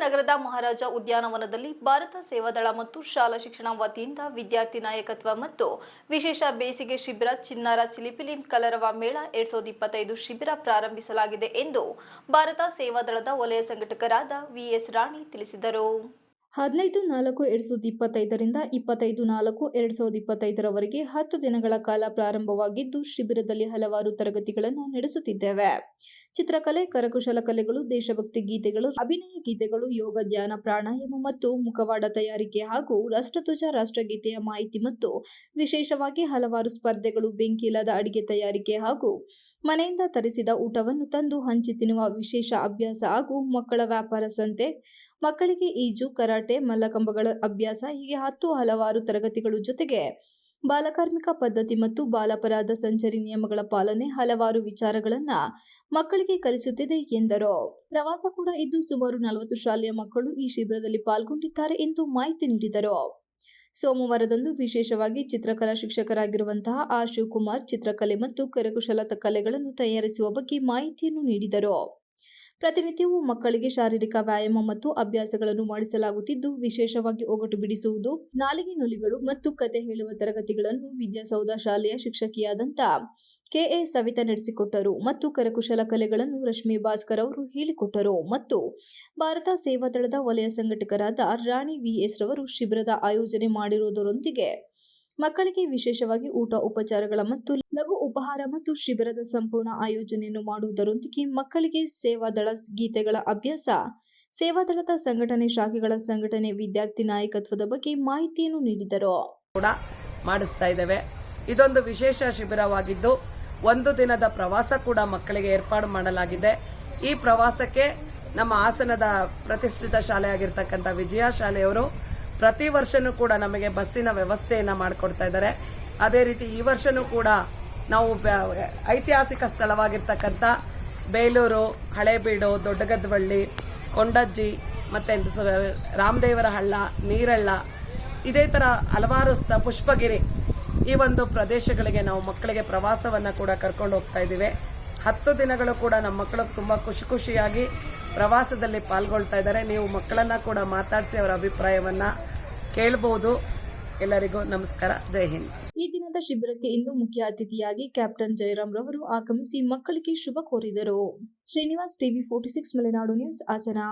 ನಗರದ ಮಹಾರಾಜ ಉದ್ಯಾನವನದಲ್ಲಿ ಭಾರತ ಸೇವಾದಳ ಮತ್ತು ಶಾಲಾ ಶಿಕ್ಷಣ ವತಿಯಿಂದ ವಿದ್ಯಾರ್ಥಿ ನಾಯಕತ್ವ ಮತ್ತು ವಿಶೇಷ ಬೇಸಿಗೆ ಶಿಬಿರ ಚಿನ್ನಾರ ಚಿಲಿಪಿಲಿಂ ಕಲರವ ಮೇಳ ಎರಡ್ ಸಾವಿರದ ಇಪ್ಪತ್ತೈದು ಶಿಬಿರ ಪ್ರಾರಂಭಿಸಲಾಗಿದೆ ಎಂದು ಭಾರತ ಸೇವಾದಳದ ವಲಯ ಸಂಘಟಕರಾದ ವಿಎಸ್ ರಾಣಿ ತಿಳಿಸಿದರು. ಹದಿನೈದು ನಾಲ್ಕು, ಎರಡು ಸಾವಿರದ ಇಪ್ಪತ್ತೈದರಿಂದ ಇಪ್ಪತ್ತೈದು ನಾಲ್ಕು, ಎರಡು ಸಾವಿರದ ಇಪ್ಪತ್ತೈದರವರೆಗೆ ಹತ್ತು ದಿನಗಳ ಕಾಲ ಪ್ರಾರಂಭವಾಗಿದ್ದು, ಶಿಬಿರದಲ್ಲಿ ಹಲವಾರು ತರಗತಿಗಳನ್ನು ನಡೆಸುತ್ತಿದ್ದೇವೆ. ಚಿತ್ರಕಲೆ, ಕರಕುಶಲ ಕಲೆಗಳು, ದೇಶಭಕ್ತಿ ಗೀತೆಗಳು, ಅಭಿನಯ ಗೀತೆಗಳು, ಯೋಗ, ಧ್ಯಾನ, ಪ್ರಾಣಾಯಾಮ ಮತ್ತು ಮುಖವಾಡ ತಯಾರಿಕೆ ಹಾಗೂ ರಾಷ್ಟ್ರಧ್ವಜ, ರಾಷ್ಟ್ರಗೀತೆಯ ಮಾಹಿತಿ ಮತ್ತು ವಿಶೇಷವಾಗಿ ಹಲವಾರು ಸ್ಪರ್ಧೆಗಳು ಬೆಂಕಿಲ್ಲದ ಅಡಿಗೆ ತಯಾರಿಕೆ ಹಾಗೂ ಮನೆಯಿಂದ ತರಿಸಿದ ಊಟವನ್ನು ತಂದು ಹಂಚಿ ತಿನ್ನುವ ವಿಶೇಷ ಅಭ್ಯಾಸ ಹಾಗೂ ಮಕ್ಕಳ ವ್ಯಾಪಾರ ಸಂತೆ ಮಕ್ಕಳಿಗೆ ಈಜು, ಕರಾಟೆ, ಮಲ್ಲಕಂಬಗಳ ಅಭ್ಯಾಸ ಹೀಗೆ ಹತ್ತು ಹಲವಾರು ತರಗತಿಗಳು ಜೊತೆಗೆ ಬಾಲಕಾರ್ಮಿಕ ಪದ್ಧತಿ ಮತ್ತು ಬಾಲಾಪರಾಧ ಸಂಚರಿ ನಿಯಮಗಳ ಪಾಲನೆ ಹಲವಾರು ವಿಚಾರಗಳನ್ನ ಮಕ್ಕಳಿಗೆ ಕಲಿಸುತ್ತಿದೆ ಎಂದರು. ಪ್ರವಾಸ ಕೂಡ ಇದ್ದು ಸುಮಾರು ನಲವತ್ತು ಶಾಲೆಯ ಮಕ್ಕಳು ಈ ಶಿಬಿರದಲ್ಲಿ ಪಾಲ್ಗೊಂಡಿದ್ದಾರೆ ಎಂದು ಮಾಹಿತಿ ನೀಡಿದರು. ಸೋಮವಾರದಂದು ವಿಶೇಷವಾಗಿ ಚಿತ್ರಕಲಾ ಶಿಕ್ಷಕರಾಗಿರುವಂತಹ ಆರ್ ಶಿವಕುಮಾರ್ ಚಿತ್ರಕಲೆ ಮತ್ತು ಕರಕುಶಲ ಕಲೆಗಳನ್ನು ತಯಾರಿಸುವ ಬಗ್ಗೆ ಮಾಹಿತಿಯನ್ನು ನೀಡಿದರು. ಪ್ರತಿನಿತ್ಯವೂ ಮಕ್ಕಳಿಗೆ ಶಾರೀರಿಕ ವ್ಯಾಯಾಮ ಮತ್ತು ಅಭ್ಯಾಸಗಳನ್ನು ಮಾಡಿಸಲಾಗುತ್ತಿದ್ದು, ವಿಶೇಷವಾಗಿ ಒಗಟು ಬಿಡಿಸುವುದು, ನಾಲಿಗೆ ನುಲಿಗಳು ಮತ್ತು ಕತೆ ಹೇಳುವ ತರಗತಿಗಳನ್ನು ವಿದ್ಯಾಸೌಧ ಶಾಲೆಯ ಶಿಕ್ಷಕಿಯಾದಂಥ ಕೆಎ ಸವಿತಾ ನಡೆಸಿಕೊಟ್ಟರು ಮತ್ತು ಕರಕುಶಲ ಕಲೆಗಳನ್ನು ರಶ್ಮಿ ಭಾಸ್ಕರ್ ಅವರು ಹೇಳಿಕೊಟ್ಟರು ಮತ್ತು ಭಾರತ ಸೇವಾ ದಳದ ವಲಯ ಸಂಘಟಕರಾದ ರಾಣಿ ವಿಎಸ್ ರವರು ಶಿಬಿರದ ಆಯೋಜನೆ ಮಾಡಿರುವುದರೊಂದಿಗೆ ಮಕ್ಕಳಿಗೆ ವಿಶೇಷವಾಗಿ ಊಟ ಉಪಚಾರಗಳ ಮತ್ತು ಲಘು ಉಪಹಾರ ಮತ್ತು ಶಿಬಿರದ ಸಂಪೂರ್ಣ ಆಯೋಜನೆಯನ್ನು ಮಾಡುವುದರೊಂದಿಗೆ ಮಕ್ಕಳಿಗೆ ಸೇವಾದಳ ಗೀತೆಗಳ ಅಭ್ಯಾಸ, ಸೇವಾದಳದ ಸಂಘಟನೆ ಶಾಖೆಗಳ ಸಂಘಟನೆ ವಿದ್ಯಾರ್ಥಿ ನಾಯಕತ್ವದ ಬಗ್ಗೆ ಮಾಹಿತಿಯನ್ನು ನೀಡಿದರು. ಕೂಡ ಮಾಡಿಸ್ತಾ ಇದ್ದೇವೆ. ಇದೊಂದು ವಿಶೇಷ ಶಿಬಿರವಾಗಿದ್ದು, ಒಂದು ದಿನದ ಪ್ರವಾಸ ಕೂಡ ಮಕ್ಕಳಿಗೆ ಏರ್ಪಾಡು ಮಾಡಲಾಗಿದೆ. ಈ ಪ್ರವಾಸಕ್ಕೆ ನಮ್ಮ ಹಾಸನದ ಪ್ರತಿಷ್ಠಿತ ಶಾಲೆ ಆಗಿರ್ತಕ್ಕಂಥ ವಿಜಯ ಶಾಲೆಯವರು ಪ್ರತಿ ವರ್ಷನೂ ಕೂಡ ನಮಗೆ ಬಸ್ಸಿನ ವ್ಯವಸ್ಥೆಯನ್ನು ಮಾಡಿಕೊಡ್ತಾ ಇದ್ದಾರೆ. ಅದೇ ರೀತಿ ಈ ವರ್ಷನೂ ಕೂಡ ನಾವು ಐತಿಹಾಸಿಕ ಸ್ಥಳವಾಗಿರ್ತಕ್ಕಂಥ ಬೇಲೂರು, ಹಳೇಬೀಡು ದೊಡ್ಡಗದ್ದವಳ್ಳಿ ಕೊಂಡಜ್ಜಿ ಮತ್ತು ರಾಮದೇವರ ಹಳ್ಳ, ನೀರಳ್ಳ ಇದೇ ಥರ ಹಲವಾರು ಸ್ಥ ಪುಷ್ಪಗಿರಿ ಈ ಒಂದು ಪ್ರದೇಶಗಳಿಗೆ ನಾವು ಮಕ್ಕಳಿಗೆ ಪ್ರವಾಸವನ್ನು ಕೂಡ ಕರ್ಕೊಂಡು ಹೋಗ್ತಾ ಇದ್ದೀವಿ. ಹತ್ತು ದಿನಗಳು ಕೂಡ ನಮ್ಮ ಮಕ್ಕಳು ತುಂಬ ಖುಷಿ ಖುಷಿಯಾಗಿ ಪ್ರವಾಸದಲ್ಲಿ ಪಾಲ್ಗೊಳ್ತಾ ಇದ್ದಾರೆ. ನೀವು ಮಕ್ಕಳನ್ನ ಕೂಡ ಮಾತಾಡಿಸಿ ಅವರ ಅಭಿಪ್ರಾಯವನ್ನ ಕೇಳಬಹುದು ಎಲ್ಲರಿಗೂ ನಮಸ್ಕಾರ. ಜೈ ಹಿಂದ್. ಈ ದಿನದ ಶಿಬಿರಕ್ಕೆ ಇಂದು ಮುಖ್ಯ ಅತಿಥಿಯಾಗಿ ಕ್ಯಾಪ್ಟನ್ ಜಯರಾಮ್ ರವರು ಆಗಮಿಸಿ ಮಕ್ಕಳಿಗೆ ಶುಭ ಕೋರಿದರು. Srinivas TV forty six, Malenadu news, Hassan.